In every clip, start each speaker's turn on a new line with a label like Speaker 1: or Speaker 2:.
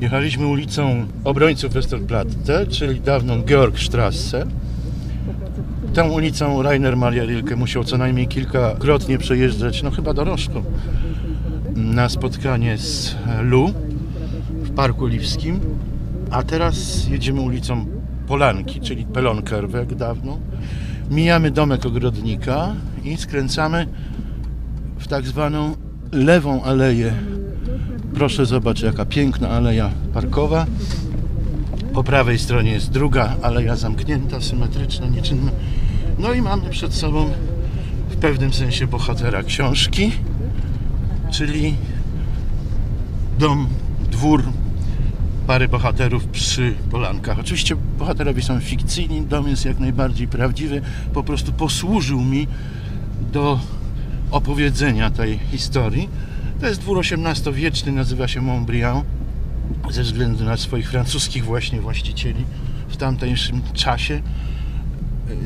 Speaker 1: Jechaliśmy ulicą obrońców Westerplatte, czyli dawną Georgstrasse. Tą ulicą Rainer Maria Rilke musiał co najmniej kilkakrotnie przejeżdżać, no chyba dorożką, na spotkanie z Lu w Parku Liwskim. A teraz jedziemy ulicą Polanki, czyli Pelonkerweg jak dawno. Mijamy domek ogrodnika i skręcamy w tak zwaną lewą aleję. Proszę zobaczyć, jaka piękna aleja parkowa. Po prawej stronie jest druga aleja zamknięta, symetryczna, nieczynna. No i mamy przed sobą w pewnym sensie bohatera książki, czyli dom, dwór pary bohaterów przy Polankach. Oczywiście bohaterowie są fikcyjni, dom jest jak najbardziej prawdziwy. Po prostu posłużył mi do opowiedzenia tej historii. To jest dwór XVIII-wieczny, nazywa się Montbriand ze względu na swoich francuskich właśnie właścicieli w tamtejszym czasie.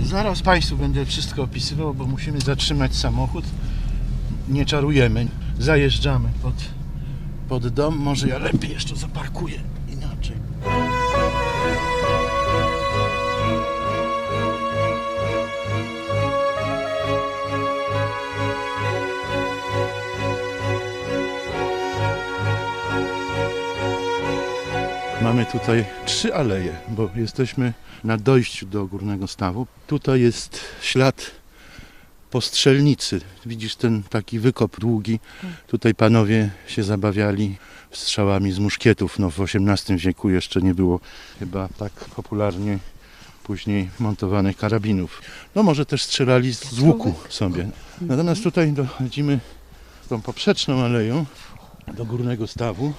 Speaker 1: Zaraz Państwu będę wszystko opisywał, bo musimy zatrzymać samochód. Nie czarujemy, zajeżdżamy pod, pod dom. Może ja lepiej jeszcze zaparkuję Mamy tutaj trzy aleje, bo jesteśmy na dojściu do górnego stawu. Tutaj jest ślad po strzelnicy. Widzisz ten taki wykop długi. Tutaj panowie się zabawiali strzałami z muszkietów. No, w XVIII wieku jeszcze nie było chyba tak popularnie później montowanych karabinów. No może też strzelali z łuku sobie. Natomiast tutaj dochodzimy tą poprzeczną aleją do górnego stawu.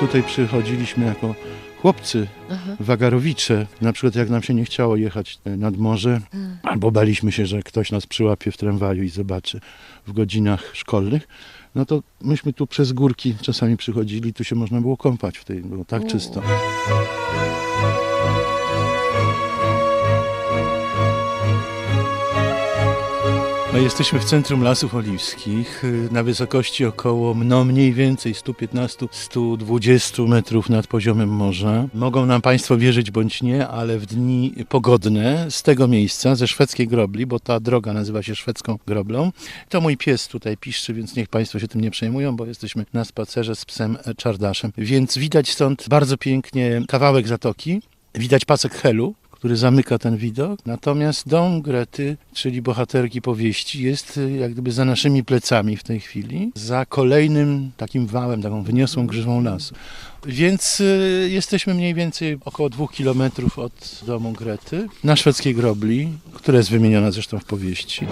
Speaker 1: Tutaj przychodziliśmy jako chłopcy, wagarowicze. Na przykład jak nam się nie chciało jechać nad morze, albo baliśmy się, że ktoś nas przyłapie w tramwaju i zobaczy w godzinach szkolnych, no to myśmy tu przez górki czasami przychodzili, tu się można było kąpać w tej, było tak czysto. No jesteśmy w centrum Lasów Oliwskich, y, na wysokości około, no mniej więcej 115-120 metrów nad poziomem morza. Mogą nam Państwo wierzyć bądź nie, ale w dni pogodne z tego miejsca, ze szwedzkiej grobli, bo ta droga nazywa się szwedzką groblą, to mój pies tutaj piszczy, więc niech Państwo się tym nie przejmują, bo jesteśmy na spacerze z psem czardaszem. Więc widać stąd bardzo pięknie kawałek zatoki, widać pasek Helu, który zamyka ten widok. Natomiast dom Grety, czyli bohaterki powieści, jest y, jak gdyby za naszymi plecami w tej chwili, za kolejnym takim wałem, taką wyniosłą grzywą lasu. Więc y, jesteśmy mniej więcej około dwóch kilometrów od domu Grety, na szwedzkiej grobli, która jest wymieniona zresztą w powieści.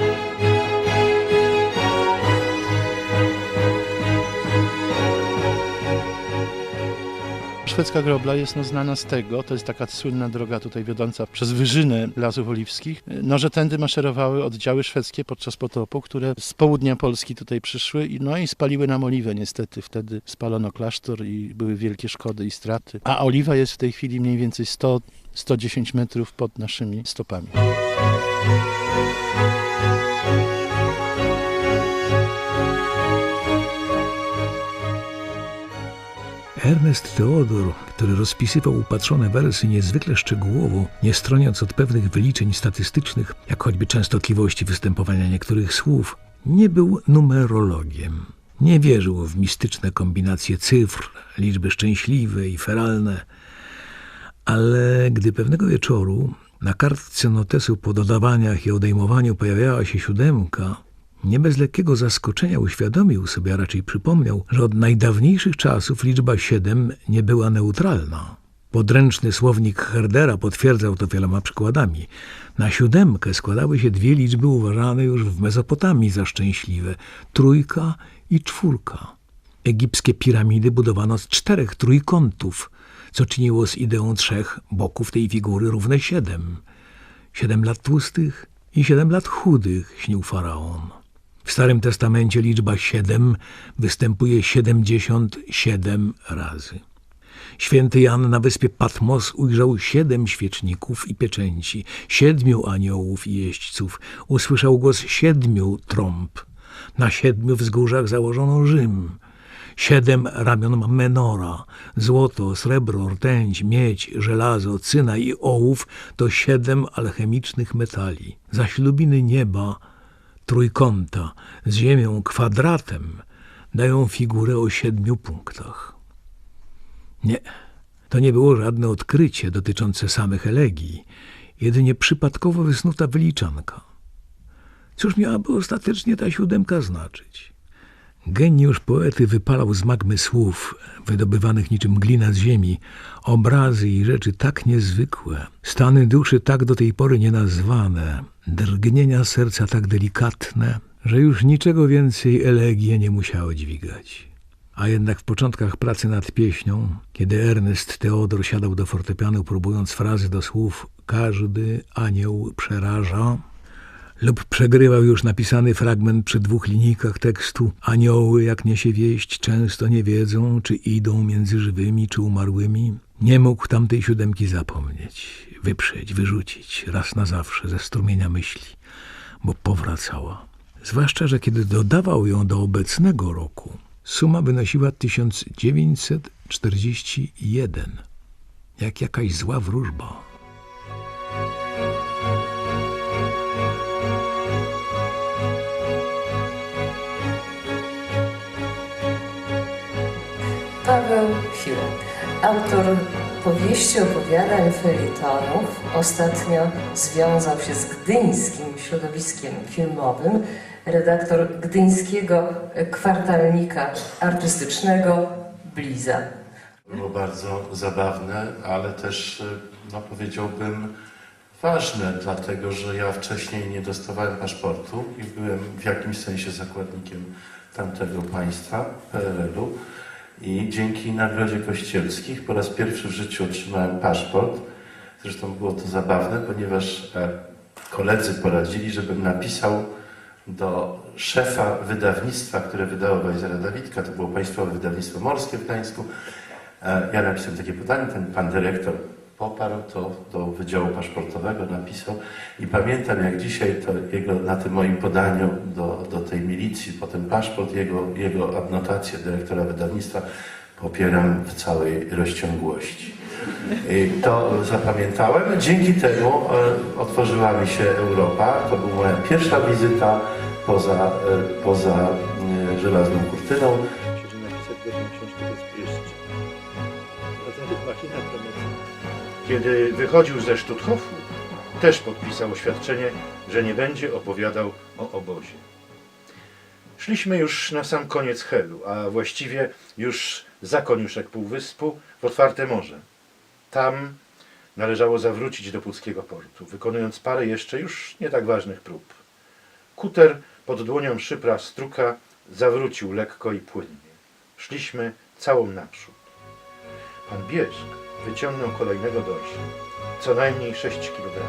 Speaker 1: Szwedzka grobla jest no, znana z tego, to jest taka słynna droga tutaj wiodąca przez wyżynę Lasów Oliwskich, no, że tędy maszerowały oddziały szwedzkie podczas potopu, które z południa Polski tutaj przyszły i, no, i spaliły nam oliwę niestety. Wtedy spalono klasztor i były wielkie szkody i straty. A oliwa jest w tej chwili mniej więcej 100 110 metrów pod naszymi stopami.
Speaker 2: Ernest Theodor, który rozpisywał upatrzone wersy niezwykle szczegółowo, nie stroniąc od pewnych wyliczeń statystycznych, jak choćby częstotliwości występowania niektórych słów, nie był numerologiem. Nie wierzył w mistyczne kombinacje cyfr, liczby szczęśliwe i feralne, ale gdy pewnego wieczoru na kartce notesu po dodawaniach i odejmowaniu pojawiała się siódemka, nie bez lekkiego zaskoczenia uświadomił sobie, a raczej przypomniał, że od najdawniejszych czasów liczba 7 nie była neutralna. Podręczny słownik Herdera potwierdzał to wieloma przykładami. Na siódemkę składały się dwie liczby uważane już w Mezopotamii za szczęśliwe trójka i czwórka. Egipskie piramidy budowano z czterech trójkątów, co czyniło z ideą trzech boków tej figury równe siedem. Siedem lat tłustych i siedem lat chudych, śnił faraon. W Starym Testamencie liczba 7 występuje 77 razy. Święty Jan na wyspie Patmos ujrzał siedem świeczników i pieczęci, siedmiu aniołów i jeźdźców. Usłyszał głos siedmiu trąb. Na siedmiu wzgórzach założono Rzym. Siedem ramion menora. Złoto, srebro, rtęć, miedź, żelazo, cyna i ołów to siedem alchemicznych metali. Zaślubiny nieba, trójkąta, z ziemią kwadratem dają figurę o siedmiu punktach. Nie, to nie było żadne odkrycie dotyczące samych elegii, jedynie przypadkowo wysnuta wyliczanka. Cóż miałaby ostatecznie ta siódemka znaczyć? Geniusz poety wypalał z magmy słów, wydobywanych niczym glina z ziemi, obrazy i rzeczy tak niezwykłe, stany duszy tak do tej pory nienazwane, drgnienia serca tak delikatne, że już niczego więcej elegie nie musiało dźwigać. A jednak w początkach pracy nad pieśnią, kiedy Ernest Teodor siadał do fortepianu, próbując frazy do słów Każdy anioł przeraża, lub przegrywał już napisany fragment przy dwóch linijkach tekstu Anioły, jak niesie wieść, często nie wiedzą, czy idą między żywymi, czy umarłymi. Nie mógł tamtej siódemki zapomnieć, wyprzeć, wyrzucić raz na zawsze ze strumienia myśli, bo powracała. Zwłaszcza, że kiedy dodawał ją do obecnego roku, suma wynosiła 1941. Jak jakaś zła wróżba.
Speaker 3: Autor powieści, opowiadań, felietonów. Ostatnio związał się z gdyńskim środowiskiem filmowym. Redaktor gdyńskiego kwartalnika artystycznego Bliza.
Speaker 4: Było bardzo zabawne, ale też, e, no powiedziałbym, ważne, dlatego że ja wcześniej nie dostawałem paszportu i byłem w jakimś sensie zakładnikiem tamtego państwa, PRL-u. I dzięki Nagrodzie Kościelskich po raz pierwszy w życiu otrzymałem paszport. Zresztą było to zabawne, ponieważ e, koledzy poradzili, żebym napisał do szefa wydawnictwa, które wydało Wajzera Dawidka, to było Państwowe Wydawnictwo Morskie w Gdańsku. E, Ja napisałem takie pytanie, ten pan dyrektor poparł to do Wydziału Paszportowego, napisał i pamiętam jak dzisiaj to jego, na tym moim podaniu do, do tej milicji, potem paszport, jego, jego adnotację dyrektora wydawnictwa popieram w całej rozciągłości. I to zapamiętałem. Dzięki temu e, otworzyła mi się Europa. To była moja pierwsza wizyta poza, e, poza e, żelazną kurtyną.
Speaker 1: Czyli napisać książkę to jest jeszcze. Machina. Kiedy wychodził ze Stutthofu, też podpisał oświadczenie, że nie będzie opowiadał o obozie. Szliśmy już na sam koniec Helu, a właściwie już za koniuszek półwyspu w otwarte morze. Tam należało zawrócić do puckiego portu, wykonując parę jeszcze już nie tak ważnych prób. Kuter pod dłonią szypra struka zawrócił lekko i płynnie. Szliśmy całą naprzód. Pan Bierzk wyciągnął kolejnego dorsza, co najmniej 6 kg.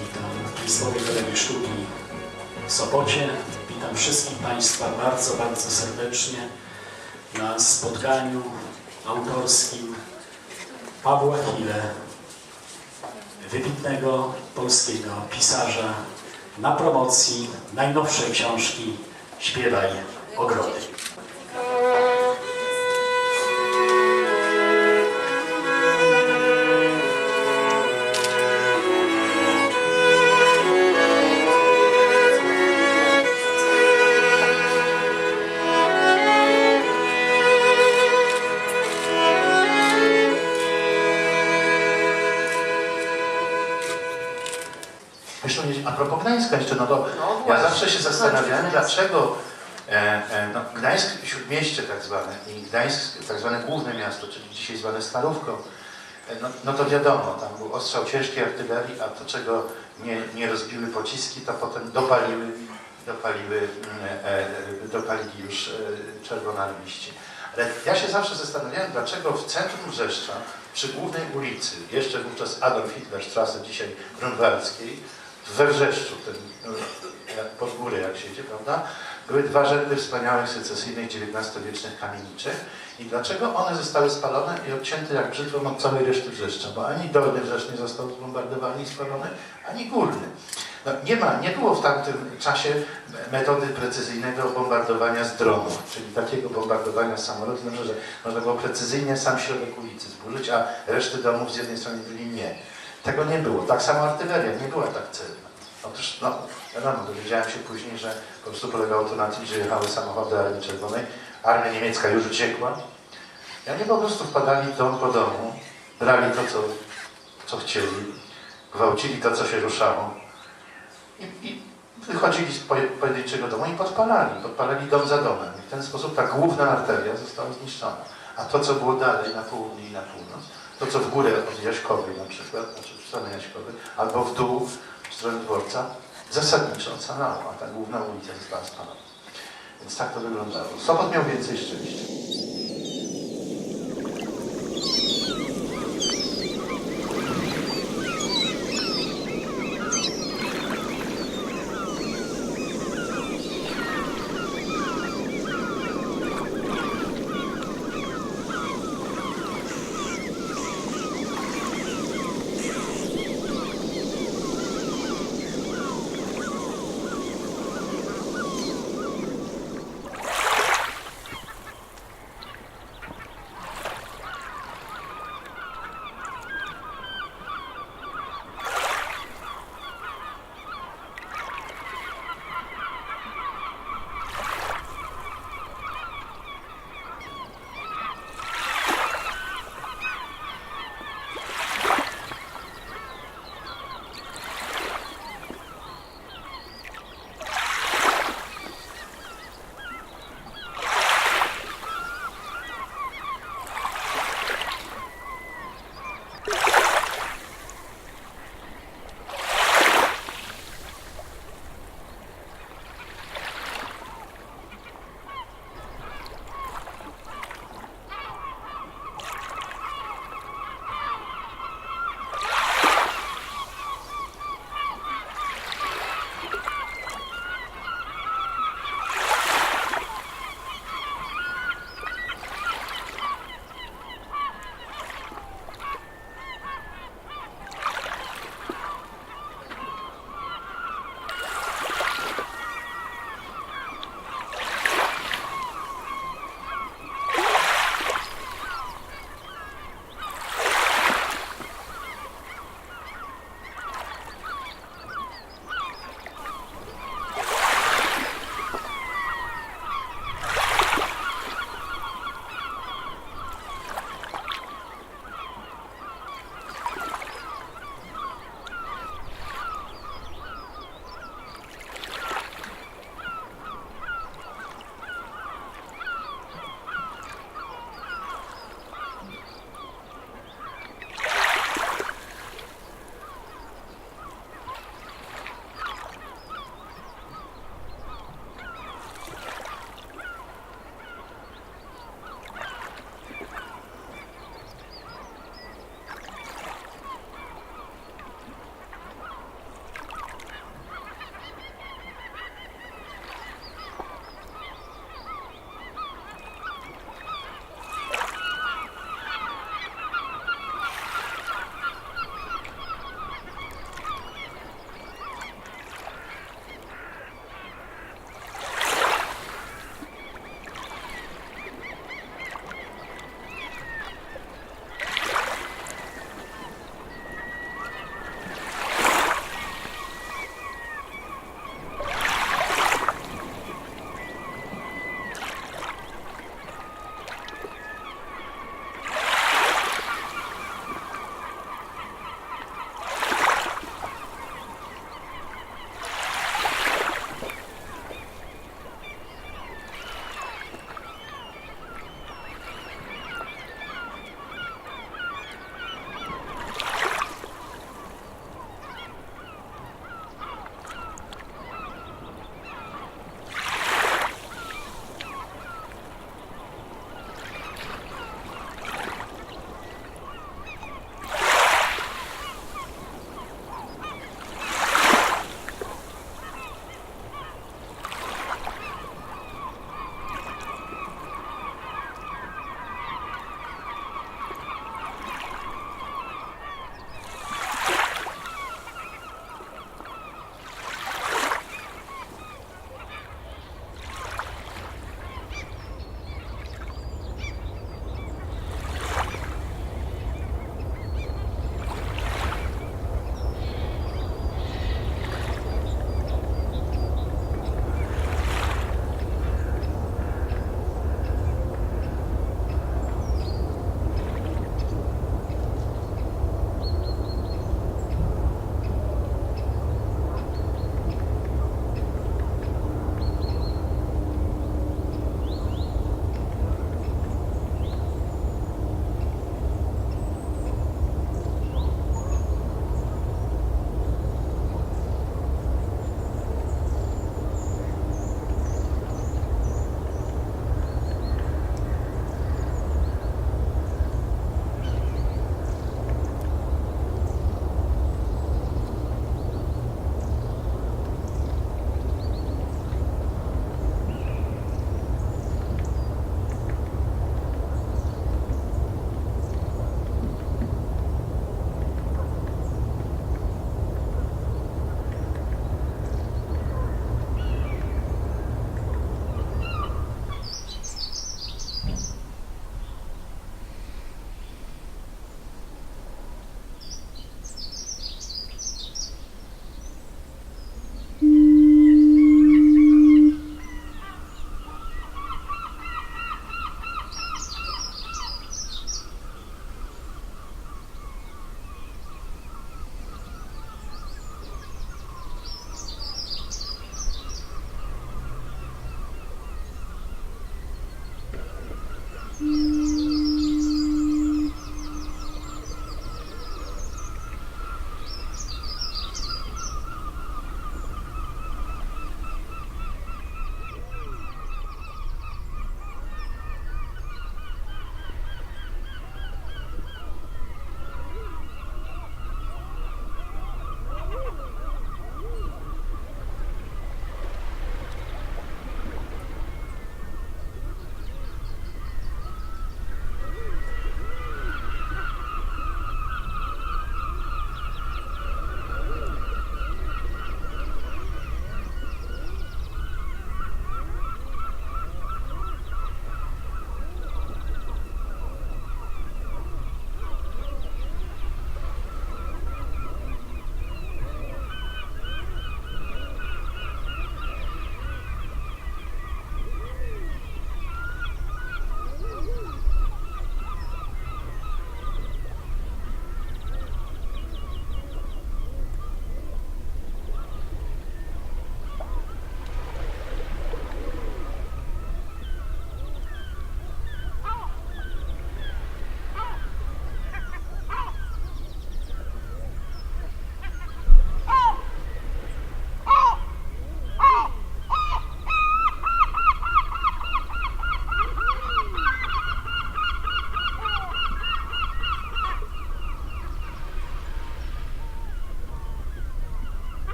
Speaker 5: Witam w Państwowej Galerii Sztuki w Sopocie. Witam wszystkich Państwa bardzo, bardzo serdecznie na spotkaniu autorskim Pawła Hille, wybitnego polskiego pisarza na promocji najnowszej książki Śpiewaj Ogrody.
Speaker 6: Zawsze się zastanawiałem, dlaczego e, e, no, Gdańsk, śródmieście tak zwane i Gdańsk, tak zwane główne miasto, czyli dzisiaj zwane Starówką, e, no, no to wiadomo, tam był ostrzał ciężkiej artylerii, a to czego nie, nie rozbiły pociski, to potem dopaliły, dopaliły, dopalili już czerwonarmiści. Ale ja się zawsze zastanawiałem, dlaczego w centrum Wrzeszcza, przy głównej ulicy, jeszcze wówczas Adolf Hitler Strasse, dzisiaj Grunwaldzkiej, we Wrzeszczu, ten, no, pod górę jak się prawda,
Speaker 1: były dwa rzędy wspaniałych secesyjnych XIX-wiecznych kamieniczek. I dlaczego one zostały spalone i odcięte jak brzytwą od całej reszty Wrzeszcza? Bo ani dolny Wrzeszcz nie został zbombardowany i spalony, ani górny. No, nie, ma, nie było w tamtym czasie metody precyzyjnego bombardowania z dronów, czyli takiego bombardowania z samolotu, znaczy, że można było precyzyjnie sam środek ulicy zburzyć, a reszty domów z jednej strony byli nie. Tego nie było. Tak samo artyleria nie była tak celna. Otóż, no, wiadomo, dowiedziałem się później, że po prostu polegało to na tym, że jechały samochody Armii Czerwonej, armia niemiecka już uciekła. I oni po prostu wpadali dom po domu, brali to, co, co chcieli, gwałcili to, co się ruszało i, i wychodzili z poje- pojedynczego domu i podpalali, podpalali dom za domem. I w ten sposób ta główna arteria została zniszczona. A to, co było dalej na południe i na północ, to, co w górę od Jaśkowej na przykład, znaczy w stronę Jaśkowej, albo w dół w stronę dworca, zasadniczo ocalała, ta główna ulica została spalona. Więc tak to wyglądało. Sopot miał więcej szczęścia.